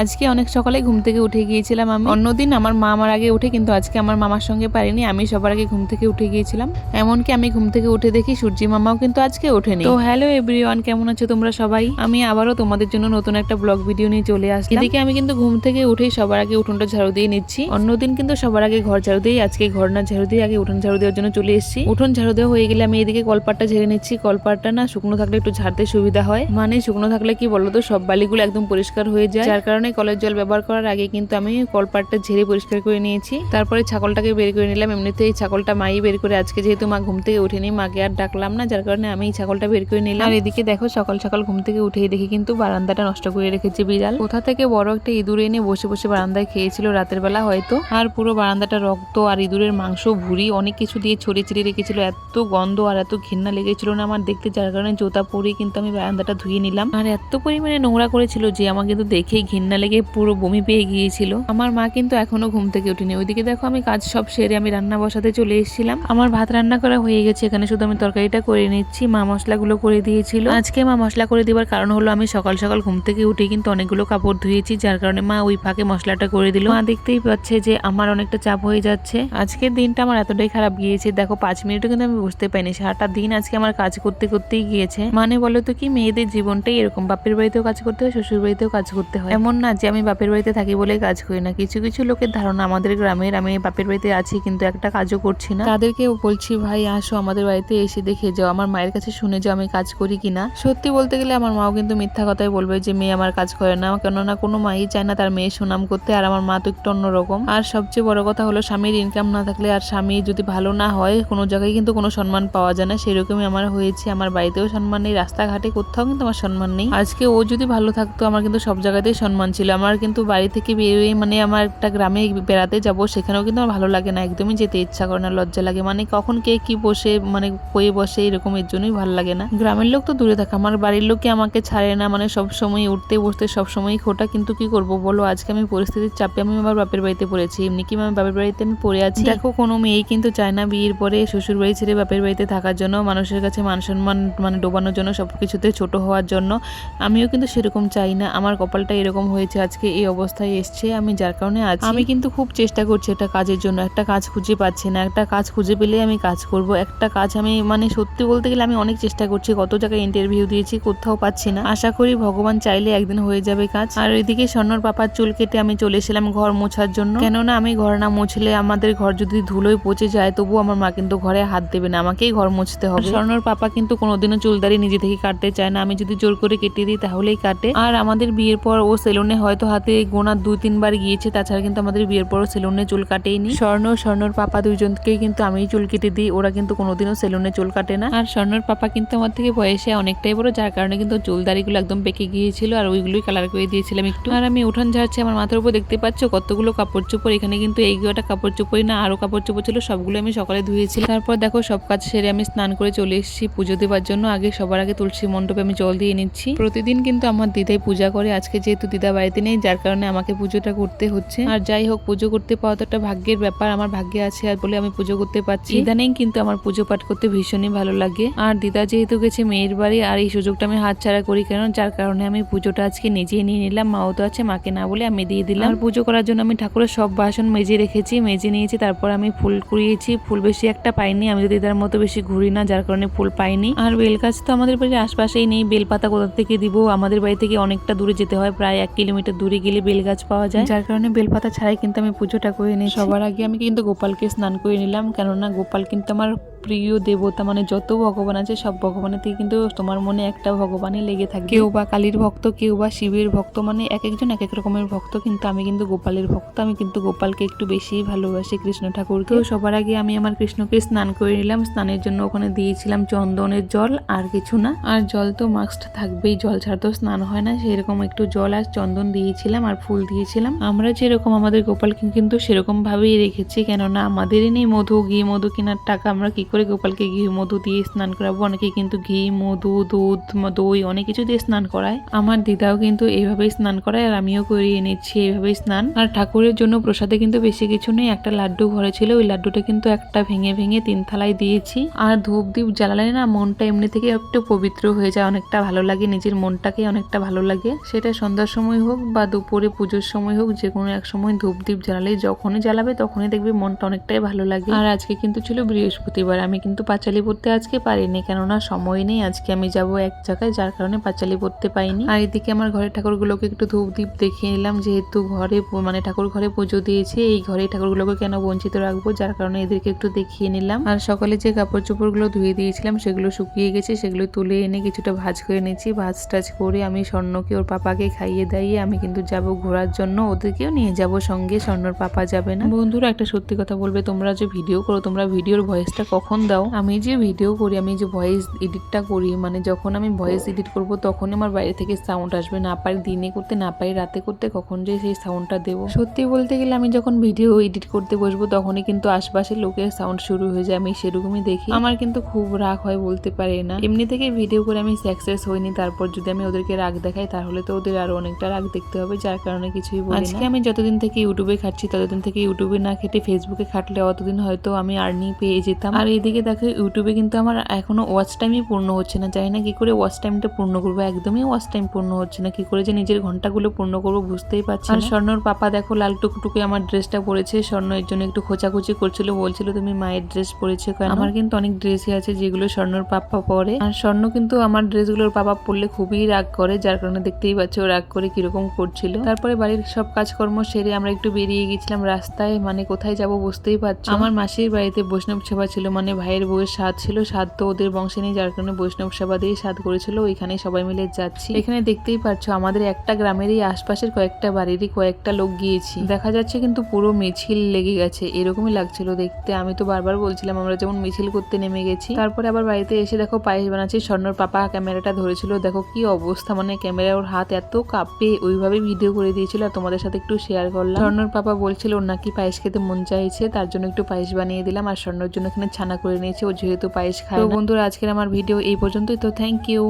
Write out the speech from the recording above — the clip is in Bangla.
আজকে অনেক সকালে ঘুম থেকে উঠে গিয়েছিলাম আমি। অন্যদিন আমার মা আমার আগে উঠে, কিন্তু আজকে আমার মামার সঙ্গে পারিনি, আমি সবার আগে ঘুম থেকে উঠে গিয়েছিলাম। এমনকি আমি ঘুম থেকে উঠে দেখি সূর্যি মামাও কিন্তু আজকে ওঠেনি। তো হ্যালো এভরিওয়ান, কেমন আছো তোমরা সবাই? আমি আবারও তোমাদের জন্য নতুন একটা ব্লগ ভিডিও নিয়ে চলে আসছি এদিকে আমি কিন্তু ঘুম থেকে উঠেই সবার আগে উঠোনটা ঝাড়ু দিয়ে নিচ্ছি। অন্যদিন কিন্তু সবার আগে ঘর ঝাড়ু দিয়ে, আজকে ঘর না ঝাড়ু দিয়ে আগে উঠোন ঝাড়ু দেওয়ার জন্য চলে এসেছি। উঠোন ঝাড়ু দেওয়া হয়ে গেলে আমি এদিকে কলপাটটা ঝেড়ে নিচ্ছি। কলপাটটা না শুকনো থাকলে একটু ঝাড়তে সুবিধা হয়। মানে শুকনো থাকলে কি বলতো, সব বালিগুলো একদম পরিষ্কার হয়ে যায়। যার কারণে কলের জল ব্যবহার করার আগে কিন্তু আমি কলপাটটা ঝেড়ে পরিষ্কার করে নিয়েছি। তারপরে ছাগলটাকে বের করে নিলাম। এমনিতে এই ছাগলটা মাই বের করে আজকে যেহেতু মা ঘুম থেকে উঠেনি মাকে আর ডাকলাম না, যার কারণে আমি এই ছাগলটা বের করে নিলাম। আর এদিকে দেখো, সকাল সকাল ঘুম থেকে উঠেই দেখি কিন্তু বারান্দাটা নষ্ট করে রেখেছে বিড়াল। কোথা থেকে বড় একটা ইঁদুর এনে বসে বসে বারান্দায় খেয়েছিল রাতের বেলা হয়তো। আর পুরো বারান্দাটা রক্ত আর ইঁদুরের মাংস, ভুড়ি, অনেক কিছু দিয়ে ছড়িয়ে ছিটিয়ে রেখেছিল। এত গন্ধ আর এত ঘৃণা লেগেছিল না আমার দেখতে, যার কারণে জোতা পরে কিন্তু আমি বারান্দাটা ধুয়ে নিলাম। আর এত পরিমাণে নোংরা করেছিল যে আমার কিন্তু দেখেই ঘৃণা লেগে পুরো বমি পেয়ে গিয়েছিল। আমার মা কিন্তু এখনও ঘুম থেকে উঠেনি ওইদিকে দেখো, আমি কাজ সব সেরে আমি রান্না বসাতে চলে এসেছিলাম। আমার ভাত রান্না করা হয়ে গেছে এখানে, শুধু আমি তরকারিটা করে নিচ্ছি। মা মশলাগুলো করে দিয়েছিল। আজকে মা মশলা করে দেওয়ার কারণ হলো, আমি সকাল সকাল ঘুম থেকে উঠে কিন্তু অনেকগুলো কাপড় ধুয়েছি, যার কারণে মা ওই ফাঁকে মশলাটা করে দিল। মা দেখতেই পাচ্ছে যে আমার অনেকটা চাপ হয়ে যাচ্ছে। আজকের দিনটা আমার এতটাই খারাপ গিয়েছে। দেখো, পাঁচ মিনিটও কিন্তু আমি বুঝতে পাইনি সারাটা দিন আজকে আমার কাজ করতে করতেই গিয়েছে। মানে বলো তো কি, মেয়েদের জীবনটাই এরকম। বাপের বাড়িতেও কাজ করতে হয় শ্বশুর বাড়িতেও কাজ করতে হয়। এমন না যে আমি বাপের বাড়িতে থাকি বলে কাজ করি না। কিছু কিছু লোকের ধারণা আমাদের গ্রামের, আমি বাপের বাড়িতে আছি কিন্তু একটা কাজও করছি না। তাদেরকেও বলছি, ভাই, আসো আমাদের বাড়িতে এসে দেখে যাও। আমার মায়ের কাছে শুনে যাও আমি কাজ করি কিনা। সত্যি বলতে গেলে আমার মাও কিন্তু মিথ্যা কথাই বলবে যে, মেয়ে আমার কাজ করে না। কেননা কোনো মাই চায় না তার মেয়ে সুনাম করতে, আর আমার মা তো একটু অন্যরকম। আর সবচেয়ে বড় কথা হলো, স্বামীর ইনকাম না থাকলে আর স্বামী যদি ভালো না হয়, কোনো জায়গায় কিন্তু কোনো সম্মান পাওয়া যায় না। সেরকমই আমার হয়েছে। আমার বাড়িতেও সম্মান নেই, রাস্তাঘাটে কোথাও কিন্তু আমার সম্মান নেই। আজকে ও যদি ভালো থাকতো, আমার কিন্তু সব জায়গাতেই সম্মান ছিল। আমার কিন্তু বাড়ি থেকে বেরোয় মানে আমার একটা গ্রামে বেড়াতে যাব, সেখানেও কিন্তু আমার ভালো লাগে না, একদমই যেতে ইচ্ছা করে না, লজ্জা লাগে। মানে কখন কে কি বসে মানে কয়ে বসে এরকম এর জন্যই ভালো লাগে না। গ্রামের লোক তো দূরে থাকে, আমার বাড়ির লোকই আমাকে ছাড়ে না মানে সব সময় উঠতে বসতে সব সময় খোটা, কিন্তু কি করব বলো? আজকে আমি পরিস্থিতির চাপে আমি আমার বাপের বাড়িতে পড়েছি, এমনি কি আমি বাপের বাড়িতে আমি পড়ে আছি? দেখো, কোনো মেয়েই কিন্তু চায় না বিয়ের পরে শ্বশুর বাড়ি ছেড়ে বাপের বাড়িতে থাকার জন্য, মানুষের কাছে মান সম্মান মানে ডোবানোর জন্য সব কিছুতে ছোট হওয়ার জন্য। আমিও কিন্তু সেরকম চাই না, আমার কপালটা এরকম হয়েছে, আজকে এই অবস্থায় এসছে, আমি যার কারণে আছি। আমি কিন্তু খুব চেষ্টা করছি একটা কাজের জন্য, একটা কাজ খুঁজে পাচ্ছি না, একটা কাজ খুঁজে পেলে আমি কাজ করব, একটা কাজ আমি মানে সত্যি বলতে গেলে আমি অনেক চেষ্টা করছি, কত জায়গায় ইন্টারভিউ দিয়েছি, কোথাও পাচ্ছি না। আশা করি ভগবান চাইলে একদিন হয়ে যাবে কাজ। আর এদিকে স্বর্ণর পাপার চুল কেটে আমি চলে এসেছিলাম ঘর মোছার জন্য। কেননা আমি ঘর না মুছলে আমাদের ঘর যদি ধুলোয় পচে যায়, তবু আমার মা কিন্তু ঘরে হাত দেবে না, আমাকেই ঘর মুছতে হবে। স্বর্ণর পাপা কিন্তু কোনোদিনও চুলদারি নিজে থেকে কাটতে চায় না, আমি যদি জোর করে কেটে দিই তাহলেই কাটে। আর আমাদের বিয়ের পর ও সেলুনে হয়তো হাতে গোনা দুই, তিনবার গিয়েছে, তাছাড়া কিন্তু আমাদের বিয়ের পর সেলুনে চুল কাটেইনি। স্বর্ণ, স্বর্ণর পাপা দুইজনকেই কিন্তু আমি চুল কেটে দিই, ওরা কিন্তু কোনোদিনও সেলুনে চুল কাটে না। আর স্বর্ণর পাপা কিন্তু আমার থেকে বয়সে অনেকটাই বড়, যার কারণে কিন্তু চুল দাড়িগুলো একদম পেকে গিয়েছিল, আর ওইগুলোই কালার করে দিয়েছিলাম একটু। আর আমি উঠান ঝাড়ছি, আমার মাথার উপর দেখতে পাচ্ছ, কতগুলো কাপড় চোপড়, এখানে কিন্তু এই গোটা কাপড় চোপড়ই না আরও কাপড় চোপড় ছিল, সবগুলো আমি সকালে ধুয়েছিলাম তারপর দেখো, সব কাজ সেরে আমি স্নান করে চলে এসেছি পুজো দেওয়ার জন্য, আগে সবার আগে তুলসী মণ্ডপে আমি জল দিয়ে নিচ্ছি। প্রতিদিন কিন্তু আমার দিদাই পূজা করে, আজকে যেহেতু দিদা বাড়িতে নেই, যার কারণে আমাকে পুজোটা করতে হচ্ছে। আর যাই হোক, পুজো করতে পাওয়া তো একটা ভাগ্যের ব্যাপার, আমার ভাগ্যে আছে আর বলে আমি পুজো করতে পারছি। ইদানিং কিন্তু আমার পুজো পাঠ করতে ভীষণই ভালো লাগে। আর দিদা যেহেতু গেছে মেয়ের বাড়ি, আর এই সুযোগটা আমি হাত ছাড়া করি কেন, যার কারণে আমি পুজোটা আজকে নিজেই নিয়ে নিলাম, মাও তো আছে, মাকে না বলে আমি দিয়ে দিলাম। আর পুজো করার জন্য আমি ঠাকুরের সব বাসন মেজে রেখেছি, মেজে নিয়েছি, তারপর আমি ফুল কুড়িয়েছি। ফুল বেশি একটা পাইনি, আমি তো দিদার মতো বেশি ঘুরি না, যার কারণে ফুল পাইনি। আর বেল গাছ তো আমাদের বাড়ির আশপাশেই নেই, বেলপাতা কোথা থেকে দিব? আমাদের বাড়ি থেকে অনেকটা দূরে যেতে হয়, প্রায় এক কিলোমিটার দূরে গেলে বেল গাছ পাওয়া যায়। যার কারণে বেলপাতা ছাড়াই কিন্তু আমি পুজোটা করে নিই সবার আগে আমি কিন্তু গোপালকে স্নান করে নিলাম। কেননা গোপাল কিন্তু আমার প্রিয় দেবতা মানে যত ভগবান আছে, সব ভগবানের থেকে কিন্তু তোমার মনে একটা ভগবানই লেগে থাকে। কেউ বা কালীর ভক্ত, কেউ বা শিবের ভক্ত মানে এক একজন এক এক রকমের ভক্ত কিন্তু আমি কিন্তু গোপালের ভক্ত। আমি কিন্তু গোপালকে একটু বেশি ভালোবাসি, কৃষ্ণ ঠাকুরকে। তো সবার আগে আমি আমার কৃষ্ণকে স্নান করে নিলাম। স্নানের জন্য ওখানে দিয়েছিলাম চন্দনের জল, আর কিছু না। আর জল তো মাস্ট থাকবেই, জল ছাড়া তো স্নান হয় না। সেরকম একটু জল আর চন্দন দিয়েছিলাম আর ফুল দিয়েছিলাম। আমরা যেরকম আমাদের গোপালকে কিন্তু সেরকম ভাবেই রেখেছি, কেননা আমাদেরই নেই মধু। ঘি মধু কেনার টাকা আমরা কি করে করে গোপালকে ঘি, মধু দিয়ে স্নান করাবো। অনেকে কিন্তু ঘি, মধু, দুধ দই অনেক কিছু দিয়ে স্নান করায়। আমার দিদাও কিন্তু এইভাবেই স্নান করায় আর আমিও করিয়ে নিচ্ছি এইভাবেই স্নান। আর ঠাকুরের জন্য প্রসাদে কিন্তু বেশি কিছু নেই। একটা লাড্ডু ঘরে ছিল, ওই লাড্ডুটা কিন্তু একটা ভেঙে ভেঙে তিন থালায় দিয়েছি। আর ধূপ দ্বীপ জ্বালালে না মনটা এমনি থেকে একটু পবিত্র হয়ে যায়, অনেকটা ভালো লাগে। নিজের মনটাকে অনেকটা ভালো লাগে। সেটা সন্ধ্যার সময় হোক বা দুপুরে পুজোর সময় হোক যে কোনো এক সময় ধূপ দ্বীপ জ্বালালে যখনই জ্বালাবে তখনই দেখবে মনটা অনেকটাই ভালো লাগে। আর আজকে কিন্তু ছিল বৃহস্পতিবার। আমি কিন্তু পাঁচালি পড়তে আজকে পারিনি, কেননা সময় নেই। আজকে আমি যাব এক জায়গায়, যার কারণে পাঁচালি পড়তে পাইনি। আর এদিকে আমার ঘরের ঠাকুরগুলোকে একটু ধূপ দ্বীপ দেখিয়ে নিলাম, যেহেতু ঘরে মানে ঠাকুর ঘরে পুজো দিয়েছে, এই ঘরে ঠাকুরগুলোকে কেন বঞ্চিত রাখব, যার কারণে এদেরকে একটু দেখিয়ে নিলাম। আর সকালে যে কাপড় চোপড়গুলো ধুয়ে দিয়েছিলাম, সেগুলো শুকিয়ে গেছে, সেগুলো তুলে এনে কিছুটা ভাজ করে নিয়েছি। ভাজ টাজ করে আমি স্বর্ণকে ওর পাপাকে খাইয়ে দাইয়ে আমি কিন্তু যাব ঘোরার জন্য, ওদেরকেও নিয়ে যাব সঙ্গে, স্বর্ণর পাপা যাবে না। বন্ধুরা, একটা সত্যি কথা বলবে, তোমরা যে ভিডিও করো, তোমরা ভিডিওর ভয়েসটা কখন দাও, আমি যে ভিডিও করি, আমি যে ভয়েস এডিটটা করি মানে যখন আমি ভয়েস এডিট করব তখন আমার বাইরে থেকে সাউন্ড আসবে। না পারি দিনে করতে, না পারি রাতে করতে, কখন যে সেই সাউন্ডটা দেবো। সত্যি বলতে গেলে, আমি যখন ভিডিও এডিট করতে বসবো, তখনই কিন্তু আশপাশের লোকের সাউন্ড শুরু হয়ে যায়। আমি সেরকমই দেখি। আমার কিন্তু খুব রাগ হয়, বলতে পারি না। এমনি থেকে ভিডিও করে আমি সাকসেস হইনি। তারপর যদি আমি ওদেরকে রাগ দেখাই, তাহলে তো ওদের আরও অনেকটা রাগ দেখতে হবে, যার কারণে কিছুই বলি আজকে আমি যতদিন থেকে ইউটিউবে খাচ্ছি ততদিন থেকে ইউটিউবে না খেটে ফেসবুকে খাটলে অতদিন হয়তো আমি আর্নিং পেয়ে যেতাম। আর এইদিকে দেখো ইউটিউবে কিন্তু আমার এখনও ওয়াচ টাইমই পূর্ণ হচ্ছে না। জানি না কি করে ওয়াচ টাইমটা পূর্ণ করব একদমই ওয়াচ টাইম পূর্ণ হচ্ছে না। কি করে যে নিজের ঘন্টাগুলো পূর্ণ করব বুঝতেই পারছি আর স্বর্ণর পাপা দেখো লাল টুকটুকে আমার ড্রেসটা পরেছে। স্বর্ণ এর জন্য একটু খোঁচাখুচি করছিল বলছিল তুমি মায়ের ড্রেস পরেছো কেন? আমার কিন্তু অনেক ড্রেসই আছে যেগুলো স্বর্ণর পাপা পরে। আর স্বর্ণ কিন্তু আমার ড্রেসগুলোর পাপা পরলে খুবই রাগ করে যার কারণে দেখতেই পাচ্ছ ও রাগ করে কীরকম করছিল। তারপরে বাড়ির সব কাজকর্ম সেরে আমরা একটু বেরিয়ে গেছিলাম রাস্তায় মানে কোথায় যাব বুঝতেই পারছ আমার মাসির বাড়িতে বৈষ্ণব সেবা ছিল মানে ভাইয়ের বউয়ের স্বাদ ছিল, স্বাদ তো ওদের বংশে নেই, যার কারণে বৈষ্ণব সেবা দিয়ে স্বাদ করেছিল ওইখানে সবাই মিলে যাচ্ছি। এখানে দেখতেই পাচ্ছ আমাদের একটা গ্রামেরই আশপাশের কয়েকটা বাড়িরই কয়েকটা লোক গিয়েছি। দেখা যাচ্ছে কিন্তু পুরো মিছিল লেগে গেছে, এরকমই লাগছিল দেখতে। আমি তো বারবার বলছিলাম, আমরা যেমন মিছিল করতে নেমে গেছি। তারপরে আবার বাড়িতে এসে দেখো পায়েস বানাচ্ছি, স্বর্ণর পাপা ক্যামেরাটা ধরেছিল। দেখো কি অবস্থা মানে ক্যামেরা ওর হাত এত কাঁপে ওইভাবে ভিডিও করে দিয়েছিল। আর তোমাদের সাথে একটু শেয়ার করলাম। স্বর্ণর পাপা বলছিল, ওর নাকি পায়েস খেতে মন চাইছে, তার জন্য একটু পায়েস বানিয়ে দিলাম, আর স্বর্ণর জন্য এখানে ছানা করে নিয়েছে, ও যেহেতু পায়েস খায় বন্ধুরা, আজকের আমার ভিডিও এই পর্যন্তই, তো থ্যাংক ইউ